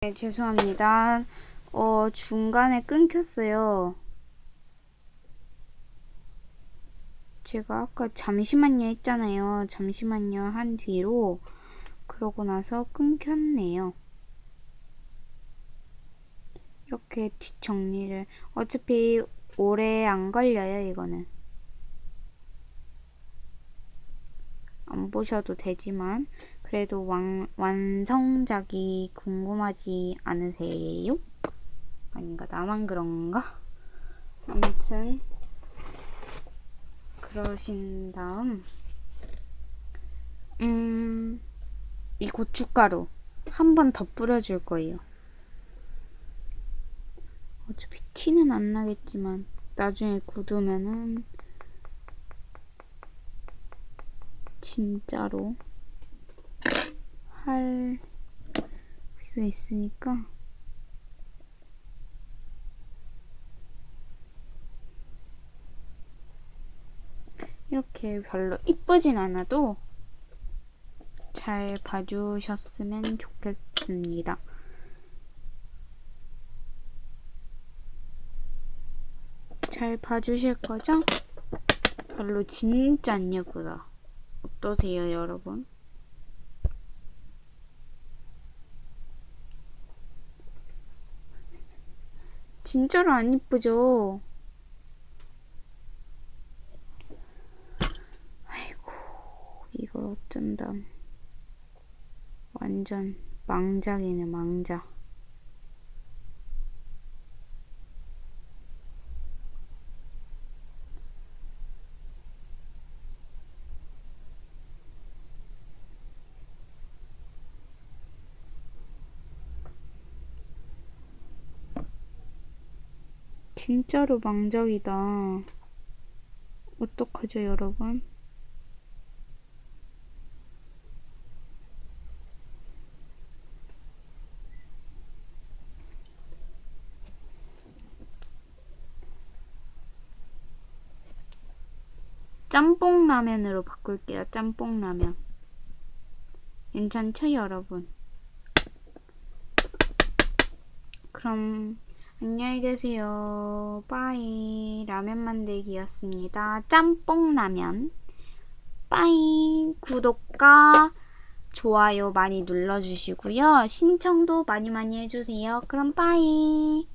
네, 죄송합니다. 어, 중간에 끊겼어요. 제가 아까 잠시만요 했잖아요. 잠시만요 한 뒤로 그러고 나서 끊겼네요. 이렇게 뒷정리를 어차피 오래 안 걸려요, 이거는. 안 보셔도 되지만 그래도 완, 완성작이 궁금하지 않으세요? 아닌가? 나만 그런가? 아무튼 그러신 다음 음, 이 고춧가루 한 번 더 뿌려줄 거예요. 어차피 티는 안 나겠지만 나중에 굳으면은 진짜로 할 수 있으니까 이렇게 별로 이쁘진 않아도 잘 봐주셨으면 좋겠습니다. 잘 봐주실 거죠? 별로 진짜 안 예쁘다. 어떠세요, 여러분? 진짜로 안 이쁘죠? 아이고, 이걸 어쩐다. 완전 망작이네, 망작. 진짜로 망작이다. 어떡하죠, 여러분? 짬뽕 라면으로 바꿀게요. 짬뽕 라면. 괜찮죠, 여러분? 그럼 안녕히 계세요. 빠이. 라면 만들기였습니다. 짬뽕 라면. 빠이. 구독과 좋아요 많이 눌러주시고요. 신청도 많이 많이 해주세요. 그럼 빠이.